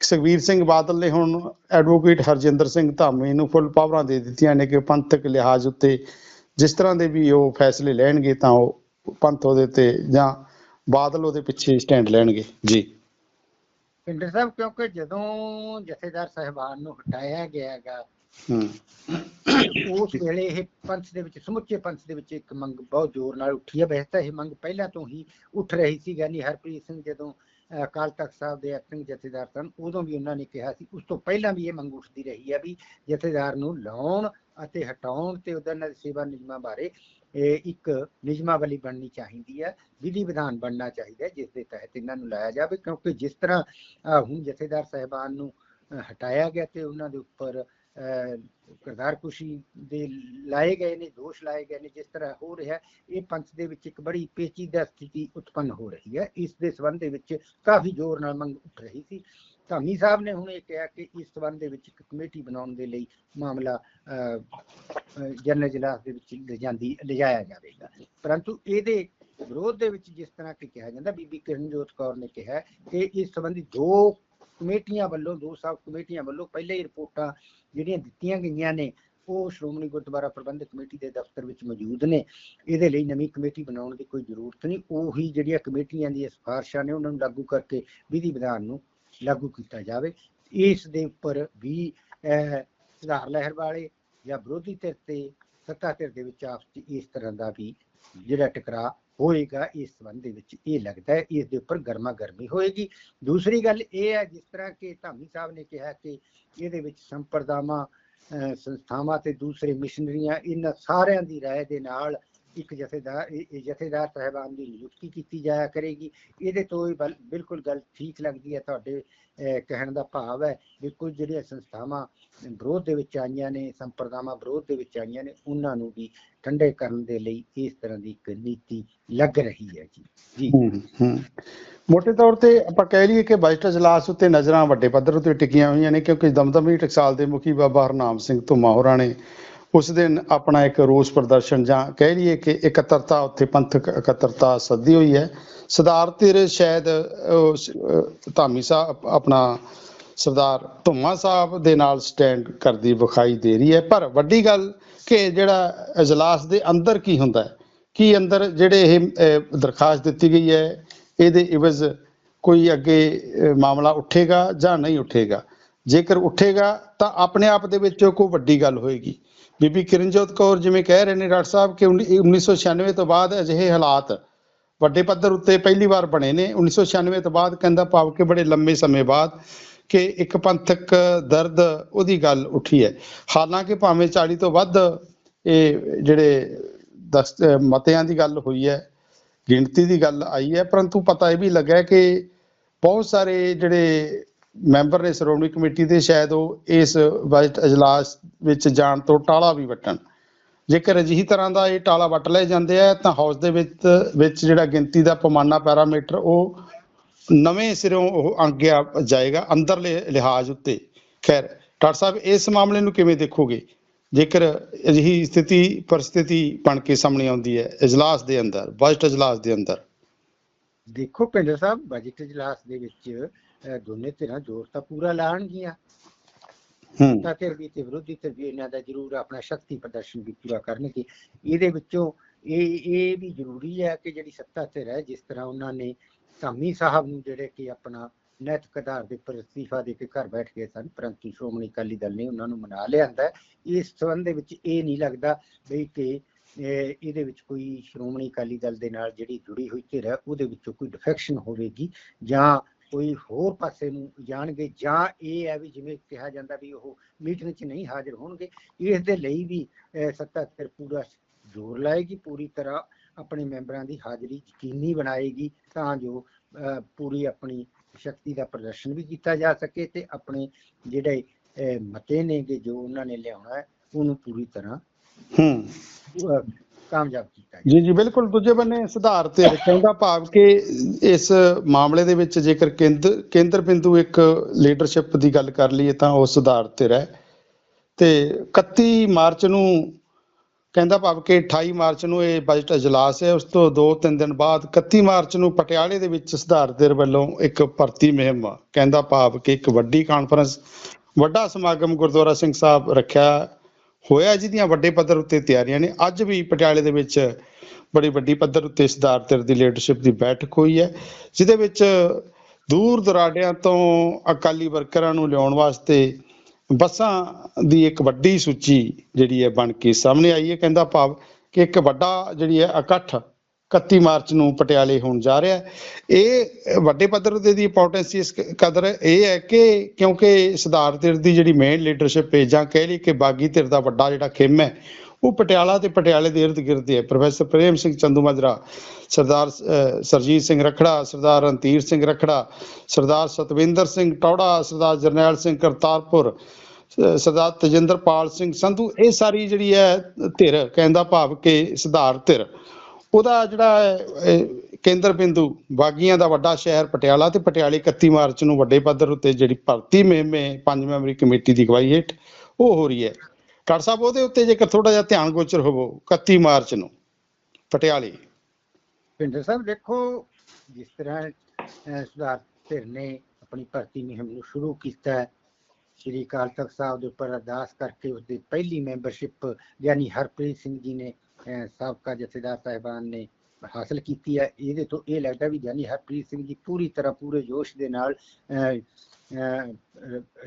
ਸੁਖਬੀਰ ਸਿੰਘ ਬਾਦਲ ਨੇ ਹੁਣ ਐਡਵੋਕੇਟ ਹਰਜਿੰਦਰ ਸਿੰਘ ਧਾਮੀ ਨੂੰ ਫੁੱਲ ਪਾਵਰਾਂ ਦੇ ਦਿੱਤੀਆਂ ਨੇ ਕਿ ਪੰਥਕ ਲਿਹਾਜ਼ ਉੱਤੇ ਜਿਸ ਤਰ੍ਹਾਂ ਦੇ ਵੀ ਉਹ ਫੈਸਲੇ ਲੈਣਗੇ ਤਾਂ ਉਹ ਪੰਥ ਉਹਦੇ ਤੇ ਜਾਂ ਬਾਦਲ ਉਹਦੇ ਪਿੱਛੇ ਸਟੈਂਡ ਲੈਣਗੇ। ਜੀ। ਪਿੰਡਰ ਸਾਹਿਬ, ਕਿਉਂਕਿ ਜਦੋਂ ਜਥੇਦਾਰ ਸਾਹਿਬਾਨ ਨੂੰ ਹਟਾਇਆ ਗਿਆ ਉਸ ਵੇਲੇ ਇਹ ਪੰਥ ਦੇ ਵਿੱਚ, ਸਮੁੱਚੇ ਪੰਥ ਦੇ ਵਿੱਚ ਇੱਕ ਮੰਗ ਬਹੁਤ ਜ਼ੋਰ ਨਾਲ ਉੱਠੀ ਹੈ। ਵੈਸੇ ਇਹ ਮੰਗ ਪਹਿਲਾਂ ਤੋਂ ਹੀ ਉੱਠ ਰਹੀ ਸੀ ਗਿਆਨੀ ਹਰਪ੍ਰੀਤ ਸਿੰਘ ਜਦੋਂ ਅਕਾਲ ਤਖਤ ਸਾਹਿਬ ਦੇ ਐਕਟਿੰਗ ਜਥੇਦਾਰ ਸਨ, ਉਦੋਂ ਵੀ ਉਹਨਾਂ ਨੇ ਕਿਹਾ ਸੀ। ਉਸ ਤੋਂ ਪਹਿਲਾਂ ਵੀ ਇਹ ਮੰਗ ਉੱਠਦੀ ਰਹੀ ਹੈ ਵੀ ਜਥੇਦਾਰ ਨੂੰ ਲਾਉਣ ਅਤੇ ਹਟਾਉਣ ਤੇ ਉਹਨਾਂ ਦੀ ਸੇਵਾ ਨਿਯਮਾਂ ਬਾਰੇ, ਇਹ ਇੱਕ ਨਿਯਮਾਵਲੀ ਬਣਨੀ ਚਾਹੀਦੀ ਹੈ, ਵਿਧੀ ਵਿਧਾਨ ਬਣਨਾ ਚਾਹੀਦਾ ਹੈ, ਜਿਸ ਦੇ ਤਹਿਤ ਇਹਨਾਂ ਨੂੰ ਲਾਇਆ ਜਾਵੇ। ਕਿਉਂਕਿ ਜਿਸ ਤਰ੍ਹਾਂ ਹੁਣ ਜਥੇਦਾਰ ਸਾਹਿਬਾਨ ਨੂੰ ਹਟਾਇਆ ਗਿਆ ਤੇ ਉਹਨਾਂ ਦੇ ਉੱਪਰ ਅਹ, ਦੇ ਲਾਏ ਗਏ ਨੇ ਦੋਸ਼ ਲਾਏ ਗਏ ਨੇ ਜਿਸ ਤਰ੍ਹਾਂ ਹੋ ਰਿਹਾ ਇਹ ਪੰਥ ਦੇ ਵਿੱਚ ਇੱਕ ਬੜੀ ਪੇਚੀਦਾ ਸਥਿਤੀ ਉਤਪੰਨ ਹੋ ਰਹੀ ਹੈ। ਇਸ ਦੇ ਸੰਬੰਧ ਦੇ ਵਿੱਚ ਕਾਫੀ ਜ਼ੋਰ ਨਾਲ ਮੰਗ ਉੱਠ ਰਹੀ ਸੀ। ਧਾਮੀ ਸਾਹਿਬ ਨੇ ਹੁਣ ਇਹ ਕਿਹਾ ਕਿ ਇਸ ਸੰਬੰਧ ਦੇ ਵਿੱਚ ਇੱਕ ਕਮੇਟੀ ਬਣਾਉਣ ਦੇ ਲਈ ਮਾਮਲਾ ਜਨਰਲ ਇਜਲਾਸ ਦੇ ਵਿੱਚ ਲਿਜਾਂਦੀ ਲਿਜਾਇਆ ਜਾਵੇਗਾ। ਪਰੰਤੂ ਇਹਦੇ ਵਿਰੋਧ ਦੇ ਵਿੱਚ ਜਿਸ ਤਰ੍ਹਾਂ ਕਿ ਕਿਹਾ ਜਾਂਦਾ ਬੀਬੀ ਕਿਰਨਜੋਤ ਕੌਰ ਨੇ ਕਿਹਾ ਕਿ ਇਸ ਸੰਬੰਧੀ ਦੋ ਕਮੇਟੀਆਂ ਵੱਲੋਂ ਦੋ ਸਬ ਕਮੇਟੀਆਂ ਵੱਲੋਂ ਪਹਿਲੇ ਹੀ ਰਿਪੋਰਟਾਂ ਜਿਹੜੀਆਂ ਦਿੱਤੀਆਂ ਗਈਆਂ ਨੇ ਉਹ ਸ਼੍ਰੋਮਣੀ ਗੁਰਦੁਆਰਾ ਪ੍ਰਬੰਧਕ ਕਮੇਟੀ ਦੇ ਦਫ਼ਤਰ ਵਿੱਚ ਮੌਜੂਦ ਨੇ। ਇਹਦੇ ਲਈ ਨਵੀਂ ਕਮੇਟੀ ਬਣਾਉਣ ਦੀ ਕੋਈ ਜ਼ਰੂਰਤ ਨਹੀਂ। ਉਹੀ ਜਿਹੜੀਆਂ ਕਮੇਟੀਆਂ ਦੀਆਂ ਸਿਫਾਰਸ਼ਾਂ ਨੇ ਉਹਨਾਂ ਨੂੰ ਲਾਗੂ ਕਰਕੇ ਵਿਧੀ ਵਿਧਾਨ ਨੂੰ ਲਾਗੂ ਕੀਤਾ ਜਾਵੇ। ਇਸ ਦੇ ਉੱਪਰ ਵੀ ਅਹ, ਸੁਧਾਰ ਲਹਿਰ ਵਾਲੇ ਜਾਂ ਵਿਰੋਧੀ ਧਿਰ ਤੇ ਸੱਤਾ ਧਿਰ ਦੇ ਵਿੱਚ ਆਪਸ 'ਚ ਇਸ ਤਰ੍ਹਾਂ ਦਾ ਵੀ ਜਿਹੜਾ ਟਕਰਾਅ ਹੋਏਗਾ ਇਸ ਸੰਬੰਧ ਦੇ ਵਿੱਚ ਇਹ ਲੱਗਦਾ ਹੈ ਇਸ ਦੇ ਉੱਪਰ ਗਰਮਾ ਗਰਮੀ ਹੋਏਗੀ। ਦੂਸਰੀ ਗੱਲ ਇਹ ਹੈ ਜਿਸ ਤਰ੍ਹਾਂ ਕਿ ਧਾਮੀ ਸਾਹਿਬ ਨੇ ਕਿਹਾ ਕਿ ਇਹਦੇ ਵਿੱਚ ਸੰਪਰਦਾਵਾਂ ਅਹ, ਸੰਸਥਾਵਾਂ ਤੇ ਦੂਸਰੇ ਮਿਸ਼ਨਰੀਆਂ ਇਹਨਾਂ ਸਾਰਿਆਂ ਦੀ ਰਾਏ ਦੇ ਨਾਲ ਇੱਕ ਜਥੇਦਾਰ, ਇਹ ਜਥੇਦਾਰ ਸਾਹਿਬਾਨ ਦੀ ਨਿਯੁਕਤੀ ਕੀਤੀ ਜਾਇਆ ਕਰੇਗੀ। ਇਹਦੇ ਤੋਂ ਹੀ ਬਿਲਕੁਲ ਗੱਲ ਠੀਕ ਲੱਗਦੀ ਹੈ ਤੁਹਾਡੇ ਕਹਿਣ ਦਾ ਭਾਵ ਹੈ ਵੀ ਕੁਝ ਜਿਹੜੀਆਂ ਸੰਸਥਾਵਾਂ ਵਿਰੋਧ ਦੇ ਵਿੱਚ ਆਈਆਂ ਨੇ, ਸੰਪਰਦਾਵਾਂ ਵਿਰੋਧ ਦੇ ਵਿੱਚ ਆਈਆਂ ਨੇ, ਉਹਨਾਂ ਨੂੰ ਵੀ ਠੰਡੇ ਕਰਨ ਦੇ ਲਈ ਇਸ ਤਰ੍ਹਾਂ ਦੀ ਇੱਕ ਨੀਤੀ ਲੱਗ ਰਹੀ ਹੈ ਜੀ। ਜੀ। ਹੂੰ ਤੌਰ ਤੇ ਆਪਾਂ ਕਹਿ ਲਈਏ ਕਿ ਬਜਟ ਇਜਲਾਸ ਉੱਤੇ ਨਜ਼ਰਾਂ ਵੱਡੇ ਪੱਧਰ ਉੱਤੇ ਟਿਕੀਆਂ ਹੋਈਆਂ ਨੇ, ਕਿਉਂਕਿ ਦਮਦਮੀ ਟਕਸਾਲ ਦੇ ਮੁਖੀ ਬਾਬਾ ਹਰਨਾਮ ਸਿੰਘ ਧੁਮਾ ਹੋਰਾਂ ਨੇ ਉਸ ਦਿਨ ਆਪਣਾ ਇੱਕ ਰੋਸ ਪ੍ਰਦਰਸ਼ਨ ਜਾਂ ਕਹਿ ਲਈਏ ਕਿ ਇਕੱਤਰਤਾ, ਉੱਥੇ ਪੰਥਕ ਇਕੱਤਰਤਾ ਸੱਦੀ ਹੋਈ ਹੈ। ਸਰਦਾਰ ਤੇਰੇ ਸ਼ਾਇਦ ਧਾਮੀ ਸਾਹਿਬ ਆਪਣਾ ਸਰਦਾਰ ਧੁੰਮਾ ਸਾਹਿਬ ਦੇ ਨਾਲ ਸਟੈਂਡ ਕਰਦੀ ਵਿਖਾਈ ਦੇ ਰਹੀ ਹੈ। ਪਰ ਵੱਡੀ ਗੱਲ ਕਿ ਜਿਹੜਾ ਇਜਲਾਸ ਦੇ ਅੰਦਰ ਕੀ ਹੁੰਦਾ ਹੈ? ਕੀ ਅੰਦਰ ਜਿਹੜੇ ਇਹ ਦਰਖਾਸਤ ਦਿੱਤੀ ਗਈ ਹੈ, ਇਹਦੇ ਇਵਜ਼ ਕੋਈ ਅੱਗੇ ਮਾਮਲਾ ਉੱਠੇਗਾ ਜਾਂ ਨਹੀਂ ਉੱਠੇਗਾ? ਜੇਕਰ ਉੱਠੇਗਾ ਤਾਂ ਆਪਣੇ ਆਪ ਦੇ ਵਿੱਚ ਕੋਈ ਵੱਡੀ ਗੱਲ ਹੋਏਗੀ। ਬੀਬੀ ਕਿਰਨਜੋਤ ਕੌਰ ਜਿਵੇਂ ਕਹਿ ਰਹੇ ਨੇ ਡਾਕਟਰ ਸਾਹਿਬ ਕਿ ਉੱਨੀ- 1996 ਤੋਂ ਬਾਅਦ ਅਜਿਹੇ ਹਾਲਾਤ ਵੱਡੇ ਪੱਧਰ ਉੱਤੇ ਪਹਿਲੀ ਵਾਰ ਬਣੇ ਨੇ। 1996 ਤੋਂ ਬਾਅਦ ਕਹਿੰਦਾ ਭਾਵ ਕਿ ਬੜੇ ਲੰਮੇ ਸਮੇਂ ਬਾਅਦ ਕਿ ਇੱਕ ਪੰਥਕ ਦਰਦ ਉਹਦੀ ਗੱਲ ਉੱਠੀ ਹੈ। ਹਾਲਾਂਕਿ ਭਾਵੇਂ 40 ਤੋਂ ਵੱਧ ਇਹ ਜਿਹੜੇ ਦਸਤ ਮਤਿਆਂ ਦੀ ਗੱਲ ਹੋਈ ਹੈ, ਗਿਣਤੀ ਦੀ ਗੱਲ ਆਈ ਹੈ, ਪਰੰਤੂ ਪਤਾ ਇਹ ਵੀ ਲੱਗਾ ਕਿ ਬਹੁਤ ਸਾਰੇ ਜਿਹੜੇ ਮੈਂਬਰ ਨੇ ਸ਼੍ਰੋਮਣੀ ਕਮੇਟੀ ਦੇ ਸ਼ਾਇਦ ਉਹ ਇਸ ਬਜਟ ਅਜਲਾਸ ਵਿੱਚ ਜਾਣ ਤੋਂ ਟਾਲਾ ਵੀ ਵੱਟਣ। ਜੇਕਰ ਅਜਿਹੀ ਤਰ੍ਹਾਂ ਦਾ ਇਹ ਟਾਲਾ ਵੱਟ ਲਏ ਜਾਂਦੇ ਆ, ਤਾਂ ਹਾਊਸ ਦੇ ਵਿੱਚ ਵਿੱਚ ਜਿਹੜਾ ਗਿਣਤੀ ਦਾ ਪੈਮਾਨਾ ਪੈਰਾਮੀਟਰ, ਉਹ ਨਵੇਂ ਸਿਰੋਂ ਉਹ ਅੰਗਿਆ ਜਾਏਗਾ ਅੰਦਰਲੇ ਲਿਹਾਜ਼ ਉੱਤੇ। ਖੈਰ, ਡਾਕਟਰ ਸਾਹਿਬ, ਇਸ ਮਾਮਲੇ ਨੂੰ ਕਿਵੇਂ ਦੇਖੋਗੇ? ਜੇਕਰ ਅਜਿਹੀ ਸਥਿਤੀ, ਪਰਿਸਥਿਤੀ ਬਣ ਕੇ ਸਾਹਮਣੇ ਆਉਂਦੀ ਹੈ, ਇਜਲਾਸ ਦੇ ਅੰਦਰ ਬਜਟ ਇਜਲਾਸ ਦੇ ਅੰਦਰ। ਦੇਖੋ, ਪਿੰਡਰ ਸਾਹਿਬ ਬਜਟ ਇਜਲਾਸ ਦੇ ਵਿੱਚ ਦੋਨੇ ਧਿਰਾਂ ਜ਼ੋਰ ਤਾਂ ਪੂਰਾ ਲਾਣਗੀਆਂ। ਹੂੰ। ਸੱਤਾ ਧਿਰ ਵੀ ਤੇ ਵਿਰੋਧੀ ਧਿਰ ਵੀ ਇਹਨਾਂ ਦਾ ਜ਼ਰੂਰ ਆਪਣਾ ਸ਼ਕਤੀ ਪ੍ਰਦਰਸ਼ਨ ਵੀ ਪੂਰਾ ਕਰਨਗੇ। ਇਹਦੇ ਵਿੱਚੋਂ ਇਹ ਇਹ ਵੀ ਜ਼ਰੂਰੀ ਹੈ ਕਿ ਜਿਹੜੀ ਸੱਤਾ ਧਿਰ ਹੈ ਜਿਸ ਤਰ੍ਹਾਂ ਉਹਨਾਂ ਨੇ ਧਾਮੀ ਸਾਹਿਬ ਨੂੰ ਜਿਹੜੇ ਕਿ ਆਪਣਾ ਨੈਤਿਕ ਆਧਾਰ ਦੇ ਉੱਪਰ ਅਸਤੀਫਾ ਦੇ ਕੇ ਘਰ ਬੈਠ ਗਏ ਸਨ ਪਰੰਤੂ ਸ਼੍ਰੋਮਣੀ ਅਕਾਲੀ ਦਲ ਨੇ ਉਹਨਾਂ ਨੂੰ ਮਨਾ ਲਿਆਂਦਾ। ਇਸ ਸੰਬੰਧ ਦੇ ਵਿੱਚ ਇਹ ਨਹੀਂ ਲੱਗਦਾ ਬਈ ਕਿ ਇਹ- ਇਹਦੇ ਵਿੱਚ ਕੋਈ ਸ਼੍ਰੋਮਣੀ ਅਕਾਲੀ ਦਲ ਦੇ ਨਾਲ ਜਿਹੜੀ ਜੁੜੀ ਹੋਈ ਧਿਰ ਹੈ ਉਹਦੇ ਵਿੱਚੋਂ ਕੋਈ ਡਿਫੈਕਸ਼ਨ ਹੋਵੇਗੀ ਜਾਂ ਕੋਈ ਹੋਰ ਪਾਸੇ ਨੂੰ ਜਾਣਗੇ ਜਾਂ ਇਹ ਹੈ ਵੀ ਜਿਵੇਂ ਕਿਹਾ ਜਾਂਦਾ ਵੀ ਉਹ ਮੀਟਿੰਗ 'ਚ ਨਹੀਂ ਹਾਜ਼ਰ ਹੋਣਗੇ ਇਸ ਦੇ ਲਈ ਵੀ ਸੱਤਾ ਧਿਰ ਪੂਰਾ ਜ਼ੋਰ ਲਾਏਗੀ ਪੂਰੀ ਤਰ੍ਹਾਂ ਆਪਣੇ ਮੈਂਬਰਾਂ ਦੀ ਹਾਜ਼ਰੀ ਯਕੀਨੀ ਬਣਾਏਗੀ ਤਾਂ ਜੋ ਪੂਰੀ ਆਪਣੀ ਸ਼ਕਤੀ ਦਾ ਪ੍ਰਦਰਸ਼ਨ ਵੀ ਕੀਤਾ ਜਾ ਸਕੇ ਤੇ ਆਪਣੇ ਜਿਹੜੇ ਮਤੇ ਨੇਗੇ ਜੋ ਉਹਨਾਂ ਨੇ ਲਿਆਉਣਾ ਹੈ ਉਹਨੂੰ ਪੂਰੀ ਤਰ੍ਹਾਂ ਹੂੰ। ਕਾਮਯਾਬ ਕੀਤਾ ਜਾਏ ਜੀ ਜੀ, ਬਿਲਕੁਲ। ਦੂਜੇ ਬੰਨੇ ਸੁਧਾਰ ਤੇ ਕਹਿੰਦਾ ਭਾਵ ਕਿ ਇਸ ਮਾਮਲੇ ਦੇ ਵਿੱਚ ਜੇਕਰ ਕੇਂਦਰ ਕੇਂਦਰ ਬਿੰਦੂ ਇੱਕ ਲੀਡਰਸ਼ਿਪ ਦੀ ਗੱਲ ਕਰ ਲਈਏ ਤਾਂ ਉਹ ਸੁਧਾਰ ਤੇ ਰਹਿ। ਤੇ 31 ਮਾਰਚ ਨੂੰ ਕਹਿੰਦਾ ਭਾਵ ਕਿ 28 ਮਾਰਚ ਨੂੰ ਇਹ ਬਜਟ ਇਜਲਾਸ ਹੈ। ਉਸ ਤੋਂ 2-3 ਦਿਨ ਬਾਅਦ 31 ਮਾਰਚ ਨੂੰ ਪਟਿਆਲੇ ਦੇ ਵਿੱਚ ਸੁਧਾਰ ਧਿਰ ਵੱਲੋਂ ਇੱਕ ਭਰਤੀ ਮੁਹਿੰਮ, ਕਹਿੰਦਾ ਭਾਵ ਕਿ ਇੱਕ ਵੱਡੀ ਕਾਨਫਰੰਸ ਵੱਡਾ ਸਮਾਗਮ ਗੁਰਦੁਆਰਾ ਸਿੰਘ ਸਾਹਿਬ ਰੱਖਿਆ ਹੋਇਆ ਜਿਹਦੀਆਂ ਵੱਡੇ ਪੱਧਰ ਉੱਤੇ ਤਿਆਰੀਆਂ ਨੇ। ਅੱਜ ਵੀ ਪਟਿਆਲੇ ਦੇ ਵਿੱਚ ਬੜੀ ਵੱਡੀ ਪੱਧਰ ਉੱਤੇ ਸਰਦਾਰ ਧਿਰ ਦੀ ਲੀਡਰਸ਼ਿਪ ਦੀ ਬੈਠਕ ਹੋਈ ਹੈ, ਜਿਹਦੇ ਵਿੱਚ ਦੂਰ ਦੁਰਾਡਿਆਂ ਤੋਂ ਅਕਾਲੀ ਵਰਕਰਾਂ ਨੂੰ ਲਿਆਉਣ ਵਾਸਤੇ ਬੱਸਾਂ ਦੀ ਇੱਕ ਵੱਡੀ ਸੂਚੀ ਜਿਹੜੀ ਹੈ ਬਣ ਕੇ ਸਾਹਮਣੇ ਆਈ ਹੈ। ਕਹਿੰਦਾ ਭਾਵ ਕਿ ਇੱਕ ਵੱਡਾ ਜਿਹੜੀ ਹੈ ਇਕੱਠ 31 ਮਾਰਚ ਨੂੰ ਪਟਿਆਲੇ ਹੋਣ ਜਾ ਰਿਹਾ ਇਹ ਵੱਡੇ ਪੱਧਰ ਤੇ ਦੀ ਇੰਪੋਰਟੈਂਸ ਇਸ ਕਦਰ ਇਹ ਹੈ ਕਿ ਕਿਉਂਕਿ ਸਰਦਾਰ ਧਿਰ ਦੀ ਜਿਹੜੀ ਮੇਨ ਲੀਡਰਸ਼ਿਪ ਹੈ ਜਾਂ ਕਹਿ ਲਈ ਕਿ ਬਾਗੀ ਧਿਰ ਦਾ ਵੱਡਾ ਜਿਹੜਾ ਖੇਮ ਹੈ, ਉਹ ਪਟਿਆਲਾ ਤੇ ਪਟਿਆਲੇ ਦੇ ਇਰਦ ਗਿਰਦ ਹੈ। ਪ੍ਰੋਫੈਸਰ ਪ੍ਰੇਮ ਸਿੰਘ ਚੰਦੂਮਾਜਰਾ ਸਰਦਾਰ ਸਰਜੀਤ ਸਿੰਘ ਰਖੜਾ, ਸਰਦਾਰ ਰਣਧੀਰ ਸਿੰਘ ਰਖੜਾ, ਸਰਦਾਰ ਸਤਵਿੰਦਰ ਸਿੰਘ ਟੌੜਾ, ਸਰਦਾਰ ਜਰਨੈਲ ਸਿੰਘ ਕਰਤਾਰਪੁਰ ਸਰਦਾਰ ਤਜਿੰਦਰਪਾਲ ਸਿੰਘ ਸੰਧੂ, ਇਹ ਸਾਰੀ ਜਿਹੜੀ ਹੈ ਧਿਰ ਕਹਿੰਦਾ ਭਾਵ ਕਿ ਸੁਧਾਰ ਧਿਰ। ਉਹਦਾ ਜਿਹੜਾ ਕੇਂਦਰ ਬਿੰਦੂ, ਬਾਗੀਆਂ ਦਾ ਵੱਡਾ ਸ਼ਹਿਰ ਪਟਿਆਲਾ ਤੇ ਪਟਿਆਲੇ 31 ਮਾਰਚ ਨੂੰ ਵੱਡੇ ਪੱਧਰ ਉੱਤੇ ਜਿਹੜੀ ਭਰਤੀ ਮੁਹਿੰਮੇ ਪੰਜ ਮੈਂਬਰੀ ਕਮੇਟੀ ਦੀ ਅਗਵਾਈ ਹੇਠ ਉਹ ਹੋ ਰਹੀ ਹੈ। ਡਾਕਟਰ ਸਾਹਿਬ, ਉਹਦੇ ਉੱਤੇ ਜੇਕਰ ਥੋੜਾ ਜਿਹਾ ਧਿਆਨ ਗੋਚਰ ਹੋਵੋ 31 ਮਾਰਚ ਨੂੰ, ਪਟਿਆਲੇ। ਭਿੰਦਰ ਸਾਹਿਬ, ਦੇਖੋ, ਜਿਸ ਤਰ੍ਹਾਂ ਸੁਧਾਰ ਧਿਰ ਨੇ ਆਪਣੀ ਭਰਤੀ ਮੁਹਿੰਮ ਨੂੰ ਸ਼ੁਰੂ ਕੀਤਾ ਹੈ, ਸ਼੍ਰੀ ਅਕਾਲ ਤਖਤ ਸਾਹਿਬ ਦੇ ਉੱਪਰ ਅਰਦਾਸ ਕਰਕੇ ਉਸ ਦੀ ਪਹਿਲੀ ਮੈਂਬਰਸ਼ਿਪ, ਯਾਨੀ ਹਰਪ੍ਰੀਤ ਸਿੰਘ ਜੀ ਨੇ ਸਾਬਕਾ ਜਥੇਦਾਰ ਸਾਹਿਬਾਨ ਨੇ ਹਾਸਲ ਕੀਤੀ ਹੈ। ਇਹਦੇ ਤੋਂ ਇਹ ਲੱਗਦਾ ਵੀ ਯਾਨੀ ਹਰਪ੍ਰੀਤ ਸਿੰਘ ਜੀ ਪੂਰੀ ਤਰ੍ਹਾਂ ਪੂਰੇ ਜੋਸ਼ ਦੇ ਨਾਲ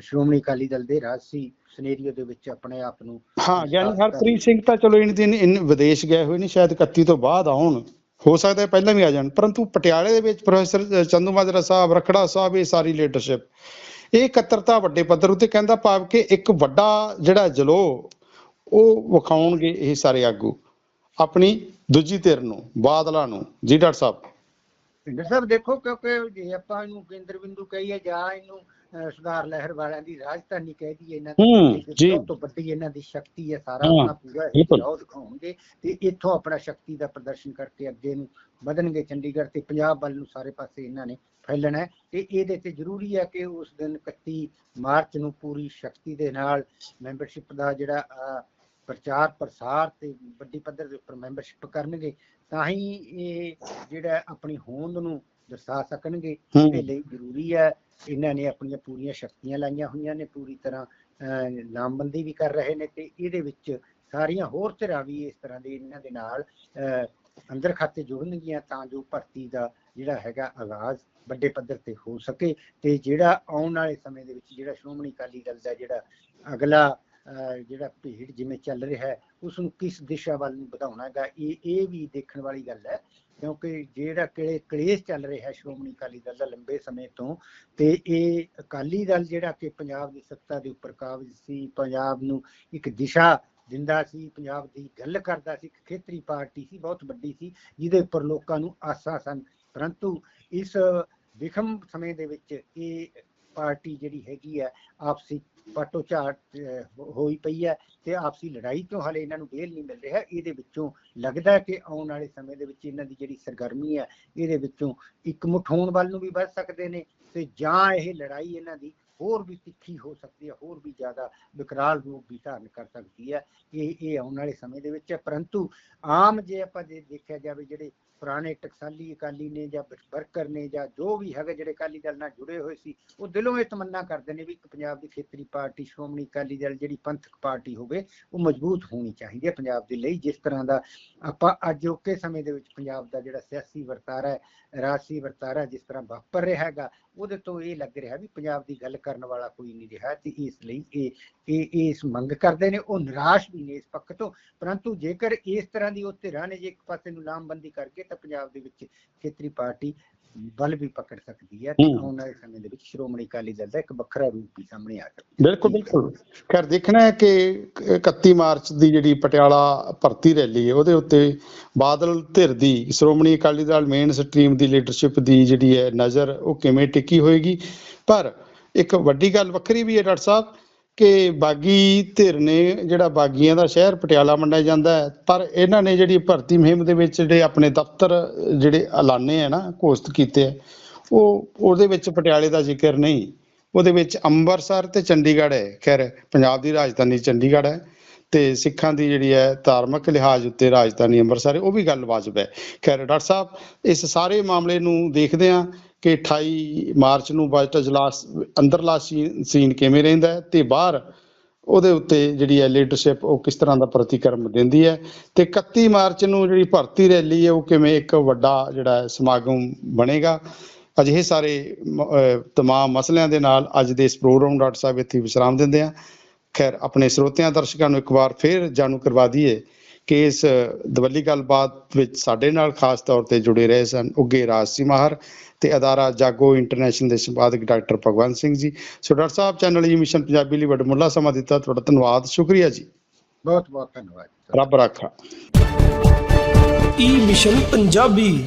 ਸ਼੍ਰੋਮਣੀ ਅਕਾਲੀ ਦਲ ਦੇ ਰਾਜਸੀ ਸਿਨੈਰੀਓ ਦੇ ਵਿੱਚ ਆਪਣੇ ਆਪ ਨੂੰ ਹਾਂ ਗਿਆਨੀ ਹਰਪ੍ਰੀਤ ਸਿੰਘ ਤਾਂ ਚਲੋ ਇਨ ਦਿਨ ਇਨ ਵਿਦੇਸ਼ ਗਏ ਹੋਏ ਨੇ ਸ਼ਾਇਦ 31 ਤੋਂ ਬਾਅਦ ਆਉਣ। ਹੋ ਸਕਦਾ ਹੈ ਪਹਿਲਾਂ ਵੀ ਆ ਜਾਣ ਪਰੰਤੂ ਪਟਿਆਲੇ ਦੇ ਵਿੱਚ ਪ੍ਰੋਫੈਸਰ ਚੰਦੂ ਮਾਜਰਾ ਸਾਹਿਬ ਰਖੜਾ ਸਾਹਿਬ ਇਹ ਸਾਰੀ ਲੀਡਰਸ਼ਿਪ। ਇਹ ਇਕੱਤਰਤਾ ਵੱਡੇ ਪੱਧਰ ਉੱਤੇ ਕਹਿੰਦਾ ਭਾਵ ਕਿ ਇੱਕ ਵੱਡਾ ਜਿਹੜਾ ਜਲੋ ਉਹ ਵਿਖਾਉਣਗੇ ਇਹ ਸਾਰੇ ਆਗੂ। ਆਪਣੀ ਦੂਜੀ ਧਿਰ ਨੂੰ ਬਾਦਲਾਂ ਨੂੰ ਜੀ ਡਾਕਟਰ ਸਾਹਿਬ ਪਿੰਡਰ ਸਾਹਿਬ ਦੇਖੋ ਕਿਉਂਕਿ ਜੇ ਆਪਾਂ ਇਹਨੂੰ ਕੇਂਦਰ ਬਿੰਦੂ ਕਹੀਏ ਜਾਂ ਇਹਨੂੰ ਸੁਧਾਰ ਲਹਿਰ ਵਾਲਿਆਂ ਦੀ ਰਾਜਧਾਨੀ ਕਹਿ ਦਈਏ ਇਹਨਾਂ ਦੀ। ਸਭ ਤੋਂ ਵੱਡੀ ਇਹਨਾਂ ਦੀ ਸ਼ਕਤੀ ਹੈ ਸਾਰਾ ਆਪਣਾ ਪੂਰਾ। ਇਹ ਦਿਖਾਉਣਗੇ ਤੇ ਇੱਥੋਂ ਆਪਣਾ ਸ਼ਕਤੀ ਦਾ ਪ੍ਰਦਰਸ਼ਨ ਕਰਕੇ ਅੱਗੇ ਨੂੰ ਵਧਣਗੇ ਚੰਡੀਗੜ੍ਹ ਤੇ ਪੰਜਾਬ ਵੱਲ ਨੂੰ ਸਾਰੇ ਪਾਸੇ ਇਹਨਾਂ ਨੇ ਫੈਲਣਾ ਹੈ ਤੇ ਇਹਦੇ ਤੇ ਜ਼ਰੂਰੀ ਹੈ ਕਿ ਉਸ ਦਿਨ 31 ਮਾਰਚ ਨੂੰ ਪੂਰੀ ਸ਼ਕਤੀ ਦੇ ਨਾਲ ਮੈਂਬਰਸ਼ਿਪ ਦਾ ਜਿਹੜਾ ਪ੍ਰਚਾਰ ਪ੍ਰਸਾਰ ਤੇ ਵੱਡੀ ਪੱਧਰ ਦੇ ਉੱਪਰ ਮੈਂਬਰਸ਼ਿਪ ਕਰਨਗੇ ਤਾਂ ਹੀ ਇਹ ਜਿਹੜਾ ਆਪਣੀ ਹੋਂਦ ਨੂੰ ਦਰਸਾ ਸਕਣਗੇ। ਇਹਦੇ ਲਈ ਜ਼ਰੂਰੀ ਹੈ ਇਹਨਾਂ ਨੇ ਆਪਣੀਆਂ ਪੂਰੀਆਂ ਸ਼ਕਤੀਆਂ ਲਾਈਆਂ ਹੋਈਆਂ ਨੇ ਪੂਰੀ ਤਰ੍ਹਾਂ ਅਹ, ਲਾਮਬੰਦੀ ਵੀ ਕਰ ਰਹੇ ਨੇ ਤੇ ਇਹਦੇ ਵਿੱਚ ਸਾਰੀਆਂ ਹੋਰ ਧਿਰਾਂ ਵੀ ਇਸ ਤਰ੍ਹਾਂ ਦੇ ਇਹਨਾਂ ਦੇ ਨਾਲ ਅੰਦਰ ਖਾਤੇ ਜੁੜਨਗੀਆਂ ਤਾਂ ਜੋ ਭਰਤੀ ਦਾ ਜਿਹੜਾ ਹੈਗਾ ਆਗਾਜ਼ ਵੱਡੇ ਪੱਧਰ ਤੇ ਹੋ ਸਕੇ ਤੇ ਜਿਹੜਾ ਆਉਣ ਵਾਲੇ ਸਮੇਂ ਦੇ ਵਿੱਚ ਜਿਹੜਾ ਸ਼੍ਰੋਮਣੀ ਅਕਾਲੀ ਦਲ ਦਾ ਜਿਹੜਾ ਅਗਲਾ ਜਿਹੜਾ ਭੀੜ ਜਿਵੇਂ ਚੱਲ ਰਿਹਾ ਹੈ ਉਸ ਨੂੰ ਕਿਸ ਦਿਸ਼ਾ ਵੱਲ ਨੂੰ ਵਧਾਉਣਾ ਹੈਗਾ, ਇਹ ਇਹ ਵੀ ਦੇਖਣ ਵਾਲੀ ਗੱਲ ਹੈ। ਕਿਉਂਕਿ ਜਿਹੜਾ ਕਿਲੇ, ਕਲੇਸ਼ ਚੱਲ ਰਿਹਾ ਹੈ ਸ਼੍ਰੋਮਣੀ ਅਕਾਲੀ ਦਲ ਦਾ ਲੰਬੇ ਸਮੇਂ ਤੋਂ, ਤੇ ਇਹ ਅਕਾਲੀ ਦਲ ਜਿਹੜਾ ਕਿ ਪੰਜਾਬ ਦੀ ਸੱਤਾ ਦੇ ਉੱਪਰ ਕਾਬਜ਼ ਸੀ, ਪੰਜਾਬ ਨੂੰ ਇੱਕ ਦਿਸ਼ਾ ਦਿੰਦਾ ਸੀ, ਪੰਜਾਬ ਦੀ ਗੱਲ ਕਰਦਾ ਸੀ, ਇੱਕ ਖੇਤਰੀ ਪਾਰਟੀ ਸੀ, ਬਹੁਤ ਵੱਡੀ ਸੀ, ਜਿਹਦੇ ਉੱਪਰ ਲੋਕਾਂ ਨੂੰ ਆਸਾਂ ਸਨ। ਪਰੰਤੂ ਇਸ ਵਿਖਮ ਸਮੇਂ ਦੇ ਵਿੱਚ ਇਹ ਪਾਰਟੀ ਜਿਹੜੀ ਹੈਗੀ ਹੈ ਆਪਸੀ ਪਾਟੋ ਝਾਟ ਹੋਈ ਪਈ ਹੈ ਤੇ ਆਪਸੀ ਲੜਾਈ ਤੋਂ ਹਾਲੇ ਇਹਨਾਂ ਨੂੰ ਵੇਲ ਨਹੀਂ ਮਿਲ ਰਿਹਾ। ਇਹਦੇ ਵਿੱਚੋਂ ਲੱਗਦਾ ਕਿ ਆਉਣ ਵਾਲੇ ਸਮੇਂ ਦੇ ਵਿੱਚ ਇਹਨਾਂ ਦੀ ਜਿਹੜੀ ਸਰਗਰਮੀ ਹੈ ਇਹਦੇ ਵਿੱਚੋਂ ਇੱਕ ਮੁੱਠ ਹੋਣ ਵੱਲ ਨੂੰ ਵੀ ਵੱਧ ਸਕਦੇ ਨੇ ਤੇ ਜਾਂ ਇਹ ਲੜਾਈ ਇਹਨਾਂ ਦੀ ਹੋਰ ਵੀ ਤਿੱਖੀ ਹੋ ਸਕਦੀ ਹੈ ਹੋਰ ਵੀ ਜ਼ਿਆਦਾ ਵਿਕਰਾਲ ਰੂਪ ਵੀ ਧਾਰਨ ਕਰ ਸਕਦੀ ਹੈ ਇਹ ਇਹ ਆਉਣ ਵਾਲੇ ਸਮੇਂ ਦੇ ਵਿੱਚ ਹੈ। ਪਰੰਤੂ ਆਮ ਜੇ ਆਪਾਂ ਜੇ ਦੇਖਿਆ ਜਾਵੇ ਜਿਹੜੇ ਪੁਰਾਣੇ ਟਕਸਾਲੀ ਅਕਾਲੀ ਨੇ ਜਾਂ ਵਰਕਰ ਨੇ ਜਾਂ ਜੋ ਵੀ ਹੈਗੇ ਜਿਹੜੇ ਅਕਾਲੀ ਦਲ ਨਾਲ ਜੁੜੇ ਹੋਏ ਸੀ, ਉਹ ਦਿਲੋਂ ਇਹ ਤਮੰਨਾ ਕਰਦੇ ਨੇ ਵੀ ਇੱਕ ਪੰਜਾਬ ਦੀ ਖੇਤਰੀ ਪਾਰਟੀ, ਸ਼੍ਰੋਮਣੀ ਅਕਾਲੀ ਦਲ ਜਿਹੜੀ ਪੰਥਕ ਪਾਰਟੀ ਹੋਵੇ, ਉਹ ਮਜ਼ਬੂਤ ਹੋਣੀ ਚਾਹੀਦੀ ਹੈ ਪੰਜਾਬ ਦੇ ਲਈ, ਜਿਸ ਤਰ੍ਹਾਂ ਦਾ ਆਪਾਂ ਅੱਜ ਓਕੇ ਸਮੇਂ ਦੇ ਵਿੱਚ ਪੰਜਾਬ ਦਾ ਜਿਹੜਾ ਸਿਆਸੀ ਵਰਤਾਰਾ ਹੈ, ਰਾਜਸੀ ਵਰਤਾਰਾ ਜਿਸ ਤਰ੍ਹਾਂ ਵਾਪਰ ਰਿਹਾ ਹੈਗਾ, ਉਹਦੇ ਤੋਂ ਇਹ ਲੱਗ ਰਿਹਾ ਵੀ ਪੰਜਾਬ ਦੀ ਗੱਲ ਕਰਨ ਵਾਲਾ ਕੋਈ ਨਹੀਂ ਰਿਹਾ ਤੇ ਇਸ ਲਈ ਇਹ ਇਹ ਇਹ ਇਸ ਮੰਗ ਕਰਦੇ ਨੇ, ਉਹ ਨਿਰਾਸ਼ ਵੀ ਨੇ ਇਸ ਪੱਖ ਤੋਂ, ਪਰੰਤੂ ਜੇਕਰ ਇਸ ਤਰ੍ਹਾਂ ਦੀ ਉਹ ਧਿਰਾਂ ਨੇ ਜੇ ਇੱਕ ਪਾਸੇ ਨੂੰ ਲਾਮਬੰਦੀ ਕਰਕੇ ਤਾਂ ਪੰਜਾਬ ਦੇ ਵਿੱਚ ਖੇਤਰੀ ਪਾਰਟੀ ਬਲ ਵੀ ਪਕੜ ਸਕਦੀ ਹੈ ਤੇ। ਆਉਣ ਵਾਲੇ ਸਮੇਂ ਦੇ ਵਿੱਚ ਸ਼੍ਰੋਮਣੀ ਅਕਾਲੀ ਦਲ ਦਾ ਇੱਕ ਵੱਖਰਾ ਰੂਪ ਵੀ ਸਾਹਮਣੇ ਆ ਸਕਦਾ ਬਿਲਕੁਲ ਬਿਲਕੁਲ। ਖੈਰ ਦੇਖਣਾ ਹੈ ਕਿ 31 ਮਾਰਚ ਦੀ ਜਿਹੜੀ ਪਟਿਆਲਾ ਭਰਤੀ ਰੈਲੀ ਹੈ ਉਹਦੇ ਉੱਤੇ ਬਾਦਲ ਧਿਰ ਦੀ ਸ਼੍ਰੋਮਣੀ ਅਕਾਲੀ ਦਲ ਮੇਨ ਸਟਰੀਮ ਦੀ ਲੀਡਰਸ਼ਿਪ ਦੀ ਜਿਹੜੀ ਹੈ ਨਜ਼ਰ ਉਹ ਕਿਵੇਂ ਟਿੱਕੀ ਹੋਏਗੀ? ਪਰ ਇੱਕ ਵੱਡੀ ਗੱਲ ਵੱਖਰੀ ਵੀ ਹੈ ਡਾਕਟਰ ਸਾਹਿਬ ਕਿ ਬਾਗੀ ਧਿਰ ਨੇ ਜਿਹੜਾ ਬਾਗੀਆਂ ਦਾ ਸ਼ਹਿਰ ਪਟਿਆਲਾ ਮੰਨਿਆ ਜਾਂਦਾ ਹੈ, ਪਰ ਇਹਨਾਂ ਨੇ ਜਿਹੜੀ ਭਰਤੀ ਮੁਹਿੰਮ ਦੇ ਵਿੱਚ ਜਿਹੜੇ ਆਪਣੇ ਦਫ਼ਤਰ ਜਿਹੜੇ ਐਲਾਨੇ ਹੈ ਨਾ, ਘੋਸ਼ਿਤ ਕੀਤੇ ਹੈ ਉਹ ਉਹਦੇ ਵਿੱਚ ਪਟਿਆਲੇ ਦਾ ਜ਼ਿਕਰ ਨਹੀਂ। ਉਹਦੇ ਵਿੱਚ ਅੰਮ੍ਰਿਤਸਰ ਤੇ ਚੰਡੀਗੜ੍ਹ ਹੈ। ਖੈਰ, ਪੰਜਾਬ ਦੀ ਰਾਜਧਾਨੀ ਚੰਡੀਗੜ੍ਹ ਹੈ। ਤੇ ਸਿੱਖਾਂ ਦੀ ਜਿਹੜੀ ਹੈ ਧਾਰਮਿਕ ਲਿਹਾਜ਼ ਉੱਤੇ ਰਾਜਧਾਨੀ ਅੰਮ੍ਰਿਤਸਰ ਉਹ ਵੀ ਗੱਲ ਵਾਜਬ ਹੈ। ਖੈਰ, ਡਾਕਟਰ ਸਾਹਿਬ, ਇਸ ਸਾਰੇ ਮਾਮਲੇ ਨੂੰ ਦੇਖਦੇ ਹਾਂ ਕਿ 28 ਮਾਰਚ ਨੂੰ ਬਜਟ ਅਜਲਾਸ, ਅੰਦਰਲਾ ਸੀਨ ਕਿਵੇਂ ਰਹਿੰਦਾ ਤੇ ਬਾਹਰ ਉਹਦੇ ਉੱਤੇ ਜਿਹੜੀ ਹੈ ਲੀਡਰਸ਼ਿਪ ਉਹ ਕਿਸ ਤਰ੍ਹਾਂ ਦਾ ਪ੍ਰਤੀਕਰਮ ਦਿੰਦੀ ਹੈ ਤੇ 31 ਮਾਰਚ ਨੂੰ ਜਿਹੜੀ ਭਰਤੀ ਰੈਲੀ ਹੈ ਉਹ ਕਿਵੇਂ ਇੱਕ ਵੱਡਾ ਜਿਹੜਾ ਸਮਾਗਮ ਬਣੇਗਾ। ਅਜਿਹੇ ਸਾਰੇ ਮ- ਤਮਾਮ ਮਸਲਿਆਂ ਦੇ ਨਾਲ ਅੱਜ ਦੇ ਇਸ ਪ੍ਰੋਗਰਾਮ ਡਾਕਟਰ ਸਾਹਿਬ ਇੱਥੇ ਵਿਸ਼ਰਾਮ ਦਿੰਦੇ ਆ ਖੈਰ ਆਪਣੇ ਸਰੋਤਿਆਂ ਦਰਸ਼ਕਾਂ ਨੂੰ ਇੱਕ ਵਾਰ ਫੇਰ ਜਾਣੂ ਕਰਵਾ ਦਈਏ ਕਿ ਇਸ ਦਵੱਲੀ ਗੱਲਬਾਤ ਵਿੱਚ ਸਾਡੇ ਨਾਲ ਖਾਸ ਤੌਰ ਤੇ ਜੁੜੇ ਰਹੇ ਸਨ ਉੱਗੇ ਰਾਜ ਸਿੰਘ ਮਾਹਰ ਤੇ ਅਦਾਰਾ ਜਾਗੋ ਇੰਟਰਨੈਸ਼ਨਲ ਦੇ ਸੰਪਾਦਕ doctor Bhagwant Singh ji. So doctor ਸਾਹਿਬ ਚੈਨਲ ਜੀ ਮਿਸ਼ਨ ਪੰਜਾਬੀ ਲਈ ਵੱਡਾ ਮੁੱਲਾ ਸਮਾਂ ਦਿੱਤਾ ਤੁਹਾਡਾ ਧੰਨਵਾਦ ਸ਼ੁਕਰੀਆ ਜੀ। ਬਹੁਤ ਬਹੁਤ ਧੰਨਵਾਦ ਰੱਬ ਰਾਖਾ। ਈ ਮਿਸ਼ਨ ਪੰਜਾਬੀ